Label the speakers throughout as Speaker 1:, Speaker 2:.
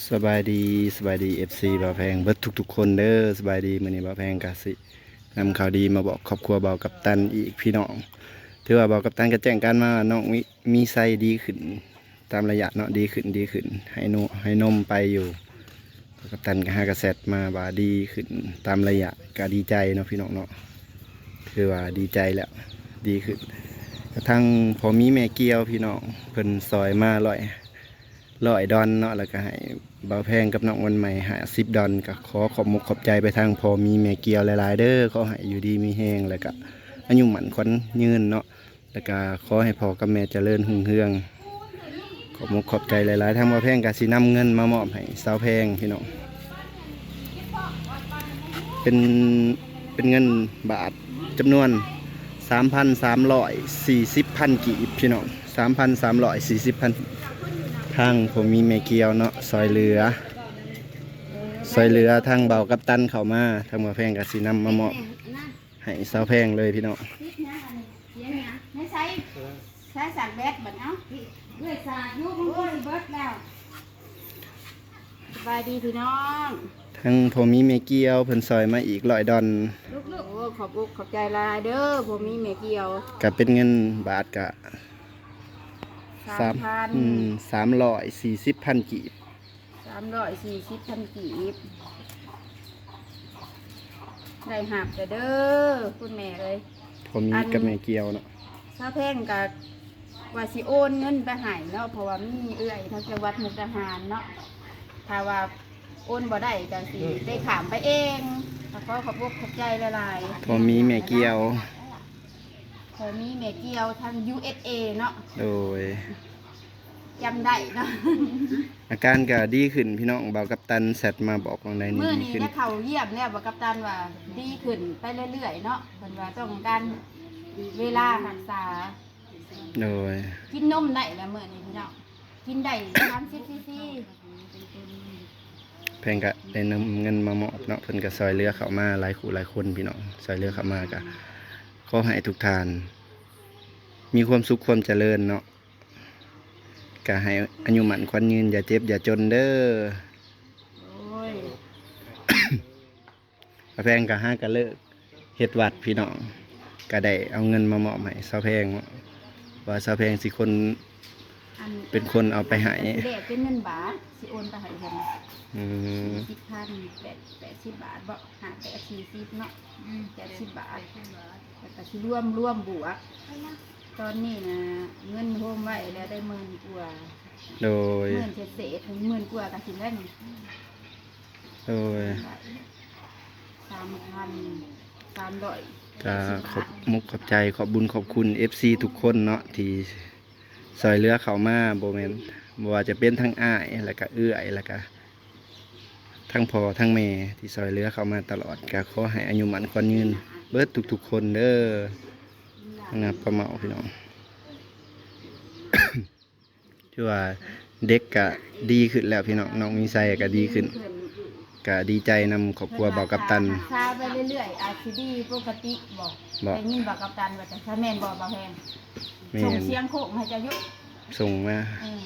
Speaker 1: สบายดีสบายดีเอฟซีบ่าวแพงเบิดทุกๆคนเด้อสบายดีมือนี้บ่าวแพงกะสินำข่าวดีมาบอกครอบครัวเบากับตันอีกพี่น้องถือว่าเบากับตันก็แจ้งกันมาว่าน้องมีมีไส้ดีขึ้น ตามระยะเนาะดีขึ้นดีขึ้น ให้นมให้นมไปอยู่กับตันก็หากระแสมาว่าดีขึ้น ตามระยะก็ดีใจเนาะพี่น้องเนาะถือว่าดีใจแล้วดีขึ้นกระทั่งพอมีแม่เกียวพี่น้องเพิ่นซอยมาลอย ร้อยดอนเนาะแล้วก็ให้เบาแพงกับน้องวันใหม่หาสิบดอนก็ขอขอบมุกขอบใจไปทางพอมีแม่เกียวหลายๆเด้อขอให้อยู่ดีมีแห้งแล้วก็อายุหมันควันยืนเนาะแล้วก็ขอให้พ่อกับแม่เจริญหุ่งเฮือง ขอบมุกขอบใจหลายๆทางเบาแพงก็สินำเงินมามอบให้สาวแพงพี่น้องเป็นเป็นเงินบาทจำนวน3,340พันกีบพี่น้อง3,340พัน ทางผมมีเมเกียวเนาะซอยเรือซอยเรือทางเบากับตันเข้ามาทางมาแพงกับสีน้ำมามอบให้สาวแพงเลยพี่น้อง
Speaker 2: ไม่ใช่ใช้สักแบดบัดเอ้าด้วยสากยุมันก็เบิดแล้วสบายดีพี่น้อง
Speaker 1: ทางผมมีเมเกียวเพิ่นซอยมาอีกร้อยดอน
Speaker 2: ลูกๆโอ้ขอบอกขอบใจหลายเด้อผมมีเมเกียว
Speaker 1: ก็เป็นเงินบาทกะ
Speaker 2: สามพัน
Speaker 1: สามร้อยสี่สิบพันกีบ
Speaker 2: สามร้อยสี่สิบพันกีบได้หับแต่เด้อคุณแม่เลย
Speaker 1: ผมมี
Speaker 2: อัน
Speaker 1: กับเมเกียวเนาะ
Speaker 2: ถ้าแพงกับว่าสิโอนเงินไปใหายเนาะเพราะว่ามีเอื้อยทางจังหวัดมุกดาหารเนาะถ้าว่าโอนบ่ได้ก็สิได้ขามไปเองขอขอขอบคุณขอบใจหลายๆ
Speaker 1: ผมมีเมเกียว
Speaker 2: พ อมีเมเกียวทาง USA เนาะ
Speaker 1: โดย
Speaker 2: จำได้เนาะ
Speaker 1: อาการก็ดีขึ้นพี่น้องเบากับตันแซดมาบอกว่าในนี้
Speaker 2: เมื่อ
Speaker 1: ดี
Speaker 2: นี้
Speaker 1: ขึ้น
Speaker 2: ได้เขาเยี่ยมแล้วบอกกัปตันว่าดีขึ้นไปเรื่อยๆเนาะเพิ่นว่าต้องการเวลารักษา
Speaker 1: โดย
Speaker 2: กินนมได้แล้วเมื่อนี้พี่น้องกินได้30ซีซี
Speaker 1: เพิ่นก็ได้นำเงินมามอบเนาะเพิ่นก็ซอยเรือเข้ามาหลายคู่หลายคนพี่น้องซอยเรือเข้ามาก็ข อให้ทุกทาน มีความสุขความเจริญเนาะก็ให้อายุหมันควันยืน อย่าเจ็บ อย่าจนเด้อ
Speaker 2: โอ้ย
Speaker 1: พระแพงก็ห้าก็เลิกเฮ็ดวัดพี่น้องก็ได้เอาเงินมามอบให้สาวแพงเนาะว่าสาวแพงสิคน
Speaker 2: อัน
Speaker 1: เป็นคนเอาไปให้
Speaker 2: เด็กเป็นเงินบาทสิโอนไปให้เพิ่น
Speaker 1: อืม
Speaker 2: สิบพันแปดแปดสิบบาทบ่หาแปดสี่สิบเนาะแปดสิบบาทแล้วก็สิร่วมร่วมบวก ตอนนี้นะเงินโฮมไว้แล้วได้หมื่นกว่า
Speaker 1: โดย
Speaker 2: หมื่นเศษเศษถึงหมื่นกว่าก็สิได้หนึ่ง
Speaker 1: โดย
Speaker 2: สามพันสามร้อย
Speaker 1: ก็ขอบมุกขอบใจขอบบุญขอบคุณ FC ทุกคนเนาะที่ ซอยเรือเขามาโบ่แม่นบว่าจะเป็นทั้งอ้ายแล้วก็เอื้อยแล้วก็ทั้งพอทั้งแม่ที่ซอยเรือเขามาตลอดก็ขอให้อายุมันคนยืน เบิดทุกๆคนเด้อนะประเมาพี่น้องที่ว่าเด็กก็ดีขึ้นแล้วพี่น้องน้องมีไซก็ดีขึ้น ก็ดีใจนำครอบครัวเบากับตัน
Speaker 2: ซาไปเรื่อยๆอาจสิดีปกติบอก
Speaker 1: บอก
Speaker 2: ได้ยินบอกกับตันว่าจะถ้าแม่นบอกบางแพง
Speaker 1: แม่
Speaker 2: ส่ง
Speaker 1: น
Speaker 2: เสียงโคกให้เจะยุ
Speaker 1: ส่งมา
Speaker 2: เออ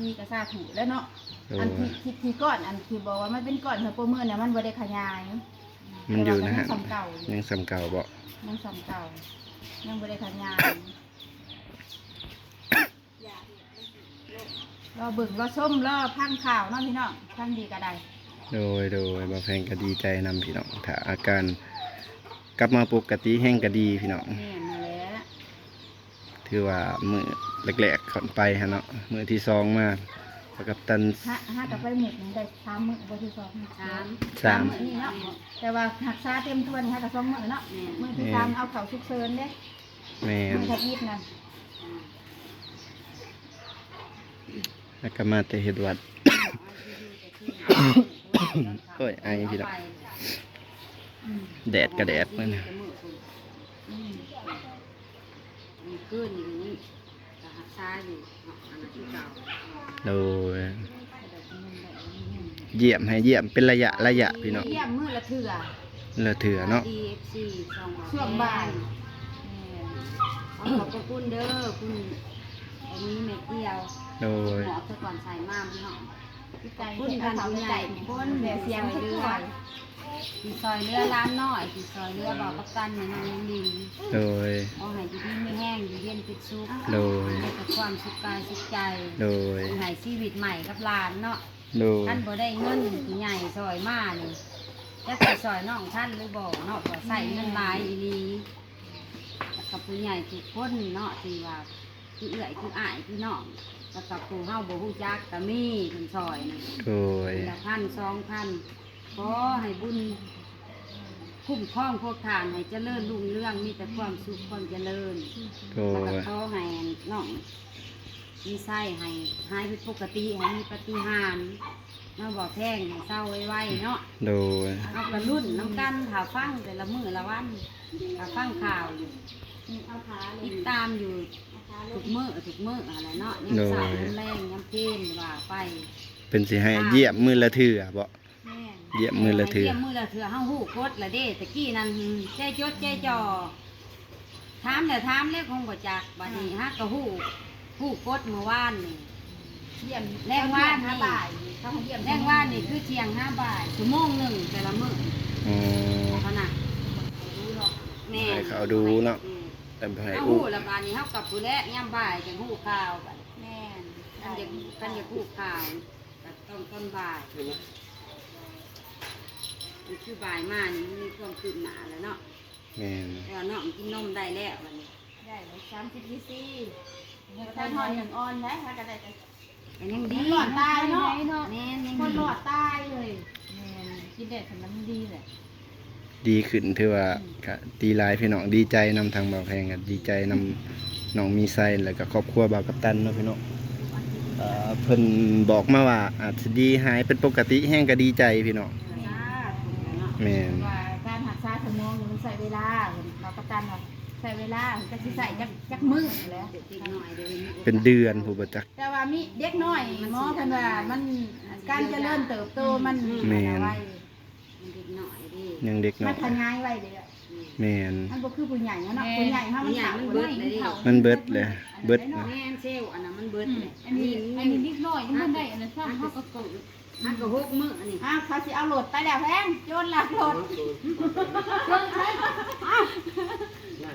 Speaker 2: ดีก็ซาถูแล้วเนาะ
Speaker 1: โอ้
Speaker 2: อันที่ที่ที่ก้อนอันที่บอกว่ามันเป็นก้อนเฮอร์โปรเมอร์เนี่ยมันบ่ได้ขยาย
Speaker 1: มันอยู่นะฮะ
Speaker 2: แต่ว่ามัยังสำเก่าอยู่
Speaker 1: ยังสำเก่าบอก
Speaker 2: ยังสำเก่ายังบ่ได้ขยาย รอเบิ่งรอส้มรอพังข่าวเนาะพี่น้องพังดีก็ได้
Speaker 1: โดยโดยบาแพงก็ดีใจนำพี่น้องถ้าอาการกลับมาปกติแห้งก็ดีพี่น้อง
Speaker 2: แม่นมาแล้ว
Speaker 1: ถือว่ามือแรกๆก่อนไปฮะเนาะมือที่สองมาเบากับตัน
Speaker 2: ห้าห้ากับไปหมึกนี่ได้สามมื้อบ่ที่สองสาม
Speaker 1: สาม
Speaker 2: มื้อนี่เนาะแต่ว่าหักษาเต็มทวนห้ากับสองมื้อเนาะมื้อที่สามเอาเข้าฉุกเฉินเด้
Speaker 1: แม่น
Speaker 2: มื้อทับอีดนะ
Speaker 1: แล้วก็มาแต่เฮ็ดวัด โอ้ยไอพี่น้องแดดก็แดดเล
Speaker 2: ยนะ
Speaker 3: ขึ้นอยู่นี่หักซ้ายอยู่เนะอันนั้นที่เก่า
Speaker 1: โดยเยี่ยมให้เยี่ยมเป็นระยะระยะพี่น้อง
Speaker 2: เยี่ยมมือละเทื่อ
Speaker 1: เลอเถือเนาะ
Speaker 2: ช่วงบ่าย
Speaker 3: ขอขอบพระคุณเด้อคุณอันนี้เม็ดเดียว
Speaker 1: โดย
Speaker 3: หมอซะก่อนใส่มาก
Speaker 2: พี่ใจ
Speaker 3: คุณ
Speaker 2: เห็น
Speaker 3: ท่าน
Speaker 2: เขา
Speaker 3: ผู้
Speaker 2: ใจ
Speaker 3: ใหญ่
Speaker 2: เนี่ย
Speaker 3: คน
Speaker 2: เดี๋ยวเสียงทุกคน
Speaker 3: ที่ซอยเรือร้านน้อยที่ซอยเรือบ่าวกัปตันในน้องยังดิน
Speaker 1: โดย
Speaker 3: เอาให้อยู่ดีไม่แห้งอยู่เย็นเป็นสุข
Speaker 1: โดย
Speaker 3: ให้กับความสุขกายสุขใจ
Speaker 1: โดย
Speaker 3: ให้ชีวิตใหม่กับหลานเนาะ
Speaker 1: โดย
Speaker 3: ท่านบ่ได้เงินผู้ใหญ่ซอยมานี่จะไปซอยน้องท่านหรือบ่เนาะก็ใส่เงินหลายอีหลีแล้วกับผู้ใหญ่ทุกคนเนาะที่ว่า คือเอื้อยคืออ้ายคือน้องแล้วกับผู้เฮาบ่ฮู้จักก็มีเพิ่นซอยนะ
Speaker 1: โดย
Speaker 3: ละพันสองพันขอให้บุญคุ้มครองพวกทานให้เจริญรุ่งเรื่องมีแต่ความสุขความเจริญ
Speaker 1: โด
Speaker 3: แล้วก็
Speaker 1: ย
Speaker 3: ขอให้น้องมีไส้ให้หายเป็นปกติให้มีปฏิหารย์มาบอกแท่งให้เศร้าไว้ๆเนาะ
Speaker 1: โดย
Speaker 3: เอากระรุ่นน้ำกันถาฟังแต่ละมือละวันถาฟังข่าวอยู่ติดตามอยู่ ทุกมือทุกมืออะไรเนาะยามสาวยามแรงยามเพลนว่าไป
Speaker 1: เป็นสิให้เยี่ยมมือละเถื่อบ่
Speaker 2: แม่น
Speaker 1: เยี่ยมมือละเถื่อ
Speaker 3: เยี่ยมมือละเถื่อเฮาฮู้กดละเด้ตะกี้นั่นใจจดใจจ่อถามแล้วถามแล้วคงบ่จักบัดนี้ฮะก็ฮู้ฮู้กดเมื่อวานนี่
Speaker 2: เยี่ยม
Speaker 3: แรงว่านี่
Speaker 2: ห้าบ่ายเขาให้เยี่ยม
Speaker 3: แรงว่านี่คือเที่ยงห้าบ่ายชั่วโมงหนึ่งแต่ละมื้อ
Speaker 1: อ๋อ
Speaker 3: เท่านั้นแม่
Speaker 1: ให้เขาดูเนาะ แต่ให้
Speaker 3: เฮา
Speaker 1: อู้
Speaker 3: ฮู้ละบาดนี้เฮากับผู้แลยามบ่ายจังฮู้ข่าวบัด
Speaker 2: แม่น
Speaker 3: กันอยากกันอยากฮู้ข่าวก็ต้องต้นบ่ายนี่คือบ่ายมานี่มันมีความคืบหน้าแล้วเนาะ
Speaker 1: แม่น
Speaker 3: แล้วน้องกินนมได้แล้วบัดนี้
Speaker 2: ได้เลยสามสิบซีซีถ้าทอนหนึ่งออนนะถ้าก็ได้แต่
Speaker 3: ก็ยังดี
Speaker 2: หลอดตายเนาะ
Speaker 3: แม่นยัง
Speaker 2: คน
Speaker 3: ดี
Speaker 2: หลอดตายเลยแม่นคิดได้ทำมันดีเลย
Speaker 1: ดีขึ้นถือว่าก็ดีหลายพี่น้องดีใจนำทางบ่าวแพงก็ดีใจนำน้องมีไซแล้วก็ครอบครัวบ่าวกัปตันเนาะพี่น้องเอ่อเพิ่นบอกมาว่าอาจจะดีหายเป็นปกติแห้งก็ดีใจพี่น้อง
Speaker 3: จ้าถูกแล้วเนาะ
Speaker 1: แม่น
Speaker 2: ว่าการหักษาสมองนี่มันใส่เวลาเราประกันว่าใส่เวลาจะสิใส่จักจักมือแหล้ว
Speaker 3: เด็กๆหน่อยเดี๋ยวนี้
Speaker 1: เป็นเดือนผู้บ่จัก
Speaker 2: แต่ว่ามีเด็กน้อยหมอเพิ่นว่ามันการเจริญเติบโตมัน
Speaker 1: แม่น
Speaker 2: ไว
Speaker 3: มันเด็กหน่อยดิ
Speaker 1: ยังเด็ก
Speaker 2: มั
Speaker 1: เนาะ
Speaker 2: นขยายไวเลยอะ
Speaker 1: แม่น
Speaker 2: มันบ่คือผู้ใหญ่เนาะผู้ใหญ่เฮามันเฒ่าเฒ่า
Speaker 1: มันเบิดเลยเบิด
Speaker 3: แม่นเซลลอันนั้นมันเบิดเลย
Speaker 2: อันนี้อันนี้นิดน้อยยังมันได้อันนั้นซ้ำเฮาก็เกิด
Speaker 3: อันก็หกมื้ออันนี้
Speaker 2: อ้าวเขาสิเอาโหลดไปแล้วแพงโยนหลักโหลดโยนใช้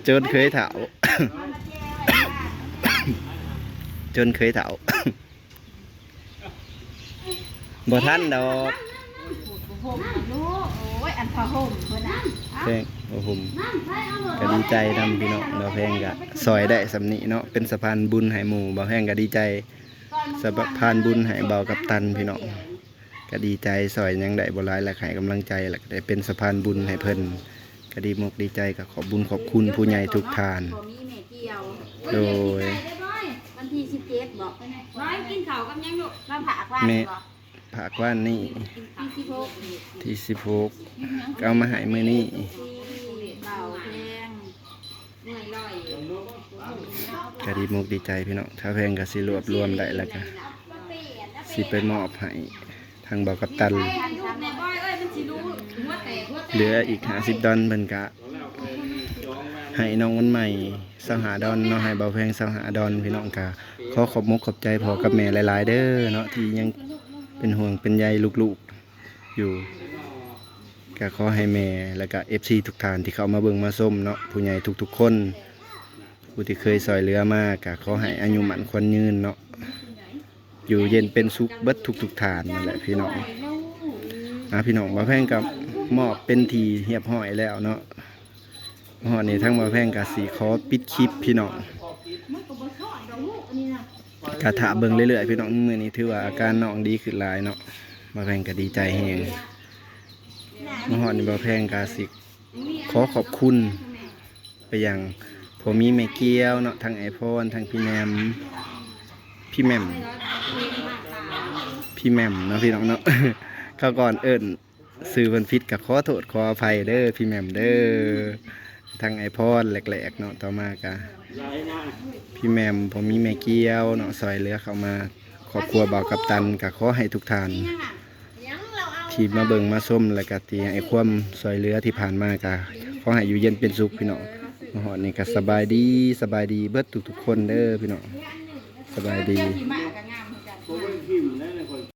Speaker 1: จนเคยเถา
Speaker 2: มันมาแจ้ไว้ว่า
Speaker 1: จนเคยเถา บ่ทันดอก
Speaker 2: ห่มลูกโอ้ยอันพอห่มเพิ่นน่ะ
Speaker 1: แพงโอ้ผมก็ดีใจนำพี่น้องบ่าวแพงก็ซอยได้สำนี้เนาะเป็นสะพานบุญให้หมู่บ่าวแพงก็ดีใจสะพานบุญให้เบากับตันพี่น้องก็ดีใจซอยหยังได้บ่หลายและให้กำลังใจแล้วก็ได้เป็นสะพานบุญให้เพิ่นก็ดีมกดีใจก็ขอบบุญขอบคุณผู้ใหญ่ทุกท่าน
Speaker 3: บ่มีแม่เกี่ยว
Speaker 1: โดย
Speaker 3: วันที่17บอกน้อยกินข้าวกับยังลูก
Speaker 2: มาผากว่า
Speaker 1: แม่
Speaker 2: บ่
Speaker 1: ภาคว่านนี่
Speaker 3: กินข้าว
Speaker 2: ที่สิบหก
Speaker 1: ที่16ก็เอามาให้มื้อนี้
Speaker 2: เบาแพง
Speaker 3: เมื่อยลอย
Speaker 1: ก็ดีมกดีใจพี่น้องถ้าแพงก็สิรวบรวมได้แล้วก็สิไปมอบให้ทางเบากับตัน
Speaker 3: ลูกแม่บ่อยเอ้ยมันสิรู้หัวแตกหัวแตก
Speaker 1: เหลืออีก50ดอนเพิ่นก็ให้น้องวันใหม่สหาดอนเนาะให้เบาแพงสหาดอนพี่น้องก็ขอขอบมกขอบใจพ่อกับแม่หลาย ๆ เด้อเนาะที่ยัง เป็นห่วงเป็นใยลูกๆอยู่ก็ขอให้แม่แล้วก็ FC ทุกท่านที่เข้ามาเบิ่งมาส้มเนาะผู้ใหญ่ทุกๆคนผู้ที่เคยซอยเหลือมาก็ขอให้อายุหมันควรยืนเนาะอยู่เย็นเป็นสุขเบิดทุกๆทานนั่นแหละพี่น้องอะพี่น้องมาแพงกับมอบเป็นทีเรียบห้อยแล้วเนาะหอนี้ทั้งมาแพงกับสีขอปิดคลิปพี่น้อง กะถาเบิ่งเรื่อยๆพี่น้องมือนี้ถือว่าอาการน้องดีขึ้นหลายเนาะมาแพงก็ดีใจแฮงมาหอนี้มาแพงกะสิขอขอบคุณ ไปยังผมมีแม่เกี้ยวเนาะทางไอโฟนทางพี่แหมมพี่แหมมพี่แหมมเนาะพี่น้องเนาะข้าก่อนเอิ้นซื้อเพิ่นผิดกับขอโทษขออภัยเด้อพี่แหมมเด้อทางไอพอนแหลกๆเนาะต่อมากะ พี่แมมผมมีแม่เกี้ยวเนาะซอยเหลือเข้ามาครอบครัวบ่าวกับตันกับขอให้ทุกท่านที่มาเบิ่งมาส้มแล้วก็ที่ให้ความซอยเหลือที่ผ่านมาก็ขอให้อยู่เย็นเป็นสุขพี่เนาะมาฮอดนี่ก็สบายดีสบายดีเบิดทุกๆคนเด้อพี่เนาะสบายดี